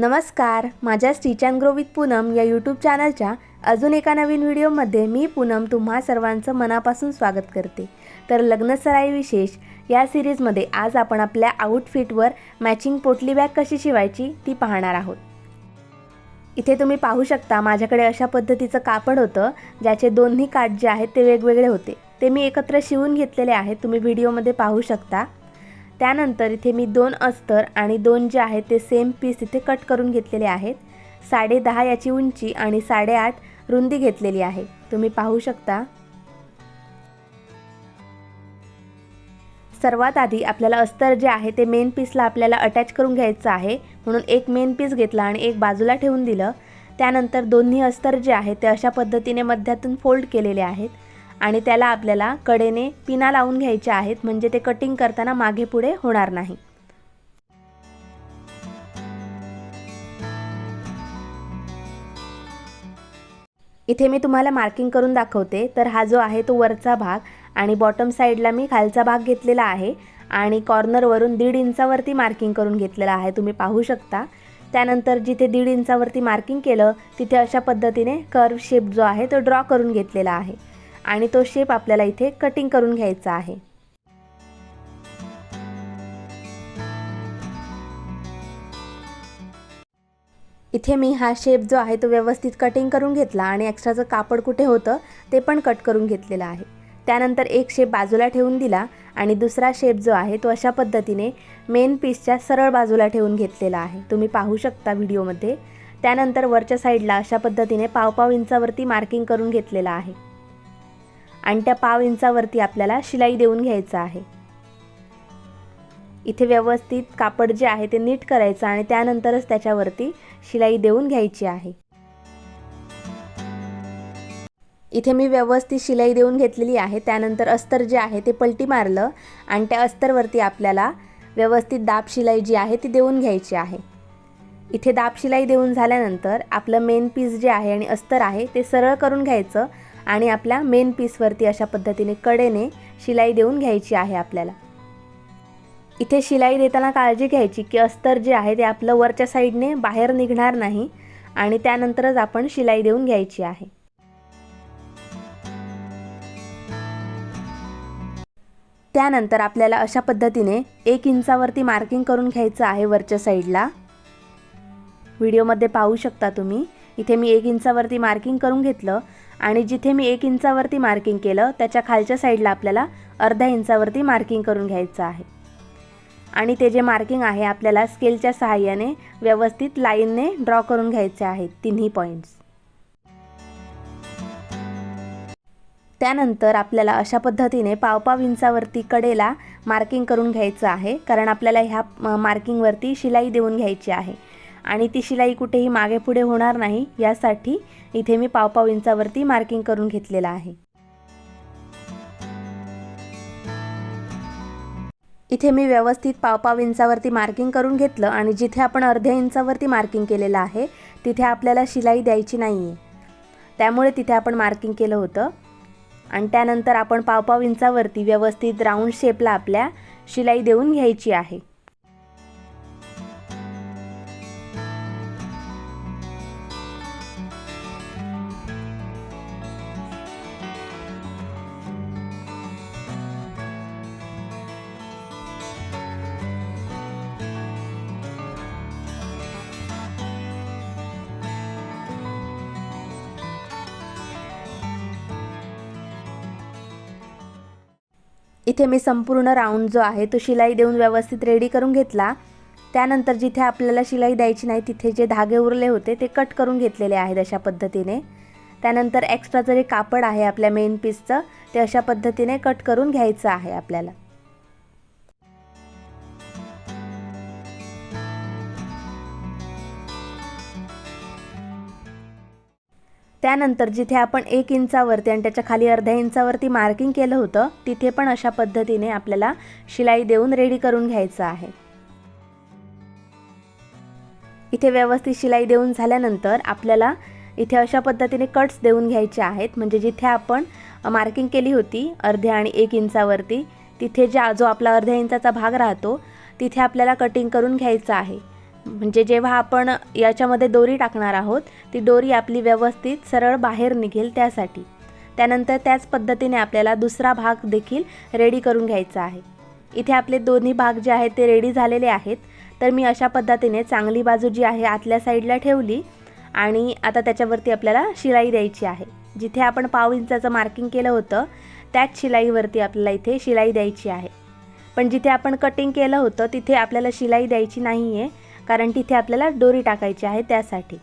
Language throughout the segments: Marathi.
नमस्कार माझ्या स्टिच ग्रो विथ पूनम या यूट्यूब चॅनलच्या अजून एका नवीन व्हिडिओमध्ये मी पूनम तुम्हा सर्वांचं मनापासून स्वागत करते. तर लग्नसराई विशेष या सिरीजमध्ये आज आपण आपल्या आउटफिटवर मॅचिंग पोटली बॅग कशी शिवायची ती पाहणार आहोत. इथे तुम्ही पाहू शकता माझ्याकडे अशा पद्धतीचं कापड होतं ज्याचे दोन्ही काठ जे आहेत ते वेगवेगळे होते. ते मी एकत्र शिवून घेतलेले आहेत तुम्ही व्हिडिओमध्ये पाहू शकता. त्यानंतर इथे मी दोन अस्तर आणि दोन जे आहेत ते सेम पीस इथे कट करून घेतलेले आहेत. साडे दहा याची उंची आणि साडेआठ रुंदी घेतलेली आहे. तुम्ही पाहू शकता. सर्वात आधी आपल्याला अस्तर जे आहे ते मेन पीसला आपल्याला अटॅच करून घ्यायचं आहे. म्हणून एक मेन पीस घेतला आणि एक बाजूला ठेवून दिलं. त्यानंतर दोन्ही अस्तर जे आहे ते अशा पद्धतीने मध्यातून फोल्ड केलेले आहेत. आणि त्याला आपल्याला कडेने पिना लावून घ्यायच्या आहेत म्हणजे ते कटिंग करताना मागे पुढे होणार नाही. इथे मी तुम्हाला मार्किंग करून दाखवते. तर हा जो आहे तो वरचा भाग आणि बॉटम साईडला मी खालचा भाग घेतलेला आहे आणि कॉर्नरवरून दीड इंचावरती मार्किंग करून घेतलेला आहे. तुम्ही पाहू शकता. त्यानंतर जिथे दीड इंचावरती मार्किंग केलं तिथे अशा पद्धतीने कर्व शेप जो आहे तो ड्रॉ करून घेतलेला आहे. आणि तो शेप आपल्याला इथे कटिंग करून घ्यायचा आहे. इथे मी हा शेप जो आहे तो व्यवस्थित कटिंग करून घेतला आणि एक्स्ट्राचं कापड कुठे होतं ते पण कट करून घेतलेलं आहे. त्यानंतर एक शेप बाजूला ठेवून दिला आणि दुसरा शेप जो आहे तो अशा पद्धतीने मेन पीसच्या सरळ बाजूला ठेवून घेतलेला आहे. तुम्ही पाहू शकता व्हिडिओमध्ये त्यानंतर वरच्या साईडला अशा पद्धतीने पाव पाव इंचावरती मार्किंग करून घेतलेला आहे. आणि त्या पाव इंचावरती आपल्याला शिलाई देऊन घ्यायचं आहे. इथे व्यवस्थित कापड जे आहे ते नीट करायचं आणि त्यानंतरच त्याच्यावरती शिलाई देऊन घ्यायची आहे. इथे मी व्यवस्थित शिलाई देऊन घेतलेली आहे. त्यानंतर अस्तर जे आहे ते पलटी मारलं आणि त्या अस्तरवरती आपल्याला व्यवस्थित दाब शिलाई जी आहे ती देऊन घ्यायची आहे. इथे दाब शिलाई देऊन झाल्यानंतर आपलं मेन पीस जे आहे आणि अस्तर आहे ते सरळ करून घ्यायचं आणि आपल्या मेन पीसवरती अशा पद्धतीने कडेने शिलाई देऊन घ्यायची आहे आपल्याला. इथे शिलाई देताना काळजी घ्यायची की अस्तर जे आहे ते आपलं वरच्या साईडने बाहेर निघणार नाही आणि त्यानंतरच आपण शिलाई देऊन घ्यायची आहे. त्यानंतर आपल्याला अशा पद्धतीने एक इंचावरती मार्किंग करून घ्यायचं आहे वरच्या साईडला व्हिडिओमध्ये पाहू शकता तुम्ही. इथे मी एक इंचावरती मार्किंग करून घेतलं आणि जिथे मी एक इंचावरती मार्किंग केलं त्याच्या खालच्या साईडला आपल्याला अर्ध्या इंचावरती मार्किंग करून घ्यायचं आहे. आणि ते जे मार्किंग आहे आपल्याला स्केलच्या सहाय्याने व्यवस्थित लाईनने ड्रॉ करून घ्यायचे आहेत तिन्ही पॉईंट्स त्यानंतर आपल्याला अशा पद्धतीने पावपाव इंचावरती कडेला मार्किंग करून घ्यायचं आहे कारण आपल्याला ह्या मार्किंगवरती शिलाई देऊन घ्यायची आहे. आणि ती शिलाई कुठेही मागे पुढे होणार नाही यासाठी इथे मी पावपाव इंचावरती मार्किंग करून घेतलेलं आहे. इथे मी व्यवस्थित पावपाव इंचावरती मार्किंग करून घेतलं आणि जिथे आपण अर्ध्या इंचावरती मार्किंग केलेलं आहे तिथे आपल्याला शिलाई द्यायची नाही आहे त्यामुळे तिथे आपण मार्किंग केलं होतं. आणि त्यानंतर आपण पावपाव इंचावरती व्यवस्थित राऊंड शेपला आपल्या शिलाई देऊन घ्यायची आहे. इथे मी संपूर्ण राऊंड जो आहे तो शिलाई देऊन व्यवस्थित रेडी करून घेतला. त्यानंतर जिथे आपल्याला शिलाई द्यायची नाही तिथे जे धागे उरले होते ते कट करून घेतलेले आहेत अशा पद्धतीने. त्यानंतर एक्स्ट्राचं जे कापड आहे आपल्या मेन पीसचं ते अशा पद्धतीने कट करून घ्यायचं आहे आपल्याला. त्यानंतर जिथे आपण एक इंचावरती आणि त्याच्याखाली अर्ध्या इंचावरती मार्किंग केलं होतं तिथे पण अशा पद्धतीने आपल्याला शिलाई देऊन रेडी करून घ्यायचं आहे. इथे व्यवस्थित शिलाई देऊन झाल्यानंतर आपल्याला इथे अशा पद्धतीने कट्स देऊन घ्यायचे आहेत. म्हणजे जिथे आपण मार्किंग केली होती अर्ध्या आणि एक इंचावरती तिथे ज्या जो आपला अर्ध्या इंचाचा भाग राहतो तिथे आपल्याला कटिंग करून घ्यायचं आहे. म्हणजे जेव्हा आपण याच्यामध्ये दोरी टाकणार आहोत ती दोरी आपली व्यवस्थित सरळ बाहेर निघेल त्यासाठी. त्यानंतर त्याच पद्धतीने आपल्याला दुसरा भाग देखील रेडी करून घ्यायचा आहे. इथे आपले दोन्ही भाग जे आहेत ते रेडी झालेले आहेत. तर मी अशा पद्धतीने चांगली बाजू जी आहे आतल्या साईडला ठेवली आणि आता त्याच्यावरती आपल्याला शिलाई द्यायची आहे. जिथे आपण पाव इंचाचं मार्किंग केलं होतं त्याच शिलाईवरती आपल्याला इथे शिलाई द्यायची आहे. पण जिथे आपण कटिंग केलं होतं तिथे आपल्याला शिलाई द्यायची नाही आहे कारण तिथे आपल्याला दोरी टाकायची आहे त्यासाठी.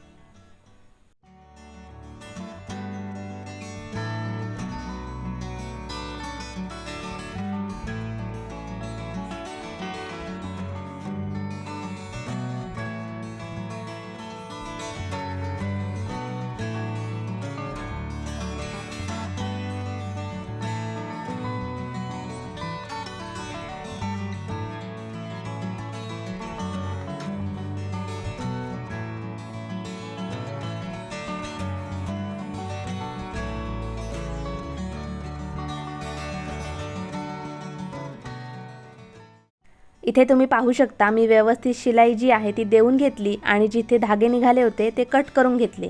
इथे तुम्ही पाहू शकता मी व्यवस्थित शिलाई जी आहे ती देऊन घेतली आणि जिथे धागे निघाले होते ते कट करून घेतले.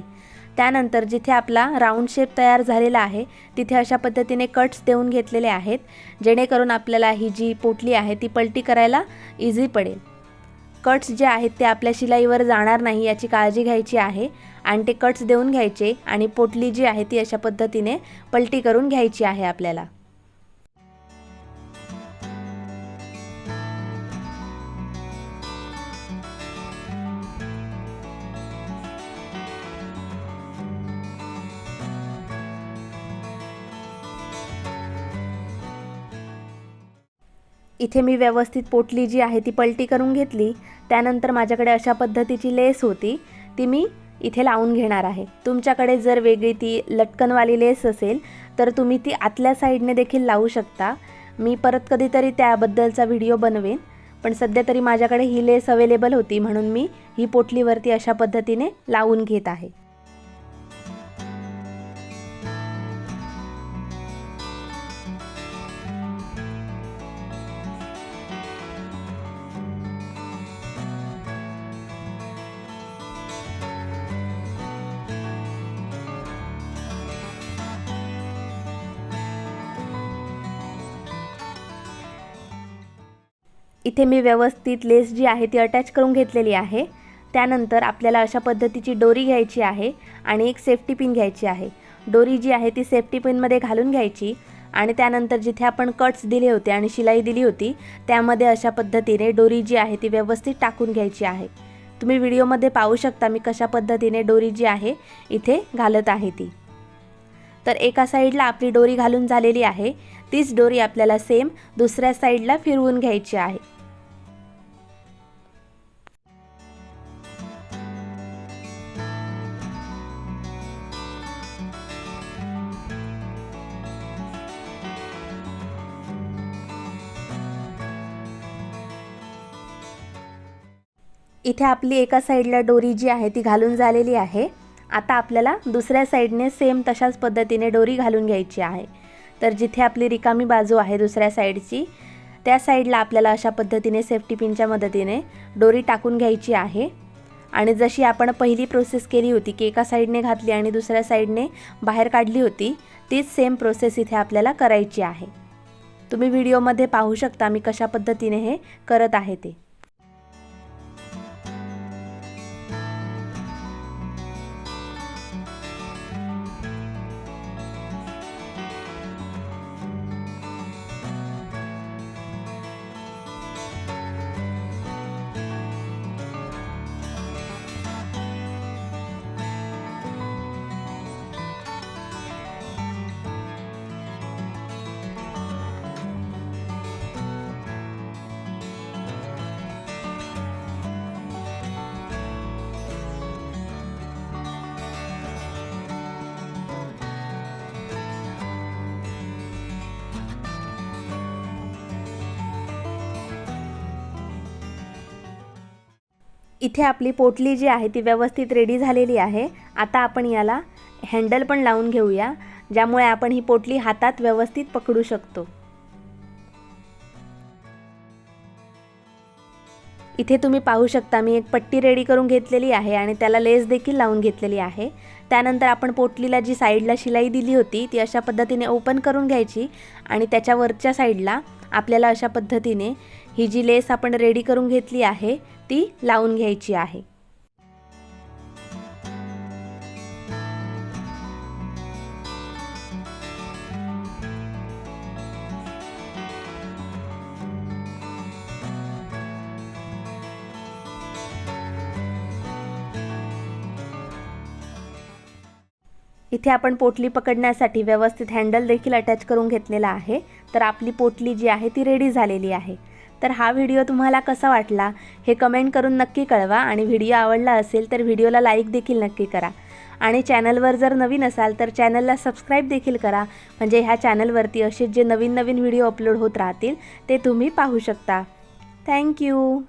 त्यानंतर जिथे आपला राऊंड शेप तयार झालेला आहे तिथे अशा पद्धतीने कट्स देऊन घेतलेले आहेत जेणेकरून आपल्याला ही जी पोटली आहे ती पलटी करायला इझी पडेल. कट्स जे आहेत ते आपल्या शिलाईवर जाणार नाही याची काळजी घ्यायची आहे आणि ते कट्स देऊन घ्यायचे आणि पोटली जी आहे ती अशा पद्धतीने पलटी करून घ्यायची आहे आपल्याला. इथे मी व्यवस्थित पोटली जी आहे ती पलटी करून घेतली. त्यानंतर माझ्याकडे अशा पद्धतीची लेस होती ती मी इथे लावून घेणार आहे. तुमच्याकडे जर वेगळी ती लटकनवाली लेस असेल तर तुम्ही ती आतल्या साईडने देखील लावू शकता. मी परत कधीतरी त्याबद्दलचा व्हिडिओ बनवेन पण सध्या तरी माझ्याकडे ही लेस अवेलेबल होती म्हणून मी ही पोटलीवरती अशा पद्धतीने लावून घेत आहे. इथे मी व्यवस्थित लेस जी आहे ती अटॅच करून घेतलेली आहे. त्यानंतर आपल्याला अशा पद्धतीची डोरी घ्यायची आहे आणि एक सेफ्टी पिन घ्यायची आहे. डोरी जी आहे ती सेफ्टी पिनमध्ये घालून घ्यायची आणि त्यानंतर जिथे आपण कट्स दिले होते आणि शिलाई दिली होती त्यामध्ये अशा पद्धतीने डोरी जी आहे ती व्यवस्थित टाकून घ्यायची आहे. तुम्ही व्हिडिओमध्ये पाहू शकता मी कशा पद्धतीने डोरी जी आहे इथे घालत आहे ती. तर एका साईडला आपली डोरी घालून झालेली आहे. तीच डोरी आपल्याला सेम दुसऱ्या साईडला फिरवून घ्यायची आहे. इथे आपली एका साईडला डोरी जी आहे ती घालून झालेली आहे. आता आपल्याला दुसऱ्या साईडने सेम तशाच पद्धतीने डोरी घालून घ्यायची आहे. तर जिथे आपली रिकामी बाजू आहे दुसऱ्या साईडची त्या साईडला आपल्याला अशा पद्धतीने सेफ्टी पिनच्या मदतीने डोरी टाकून घ्यायची आहे. आणि जशी आपण पहिली प्रोसेस केली होती की एका साईडने घातली आणि दुसऱ्या साईडने बाहेर काढली होती तीच सेम प्रोसेस इथे आपल्याला करायची आहे. तुम्ही व्हिडिओमध्ये पाहू शकता मी कशा पद्धतीने हे करत आहे ते. इथे आपली पोटली जी आहे ती व्यवस्थित रेडी झालेली आहे. आता आपण याला हँडल पण लावून घेऊया ज्यामुळे आपण ही पोटली हातात व्यवस्थित पकडू शकतो. इथे तुम्ही पाहू शकता मी एक पट्टी रेडी करून घेतलेली आहे आणि त्याला लेस देखील लावून घेतलेली आहे. त्यानंतर आपण पोटलीला जी साईडला शिलाई दिली होती ती अशा पद्धतीने ओपन करून घ्यायची आणि त्याच्या वरच्या साईडला आपल्याला अशा पद्धतीने ही जी लेस आपण रेडी करून घेतली आहे ती लावून घ्यायची आहे. इथे आपण पोटली पकडण्यासाठी व्यवस्थित हँडल देखील अटॅच करून घेतलेला आहे. तर आपली पोटली जी आहे ती रेडी झालेली आहे. तर हा व्हिडिओ तुम्हाला कसा वाटला हे कमेंट करून नक्की कळवा. आणि व्हिडिओ आवडला असेल तर व्हिडिओला लाईक देखील नक्की करा. आणि चॅनलवर जर नवीन असाल तर चॅनलला सबस्क्राईब देखील करा. म्हणजे ह्या चॅनलवरती असे जे नवीन नवीन व्हिडिओ अपलोड होत राहतील ते तुम्ही पाहू शकता. थँक्यू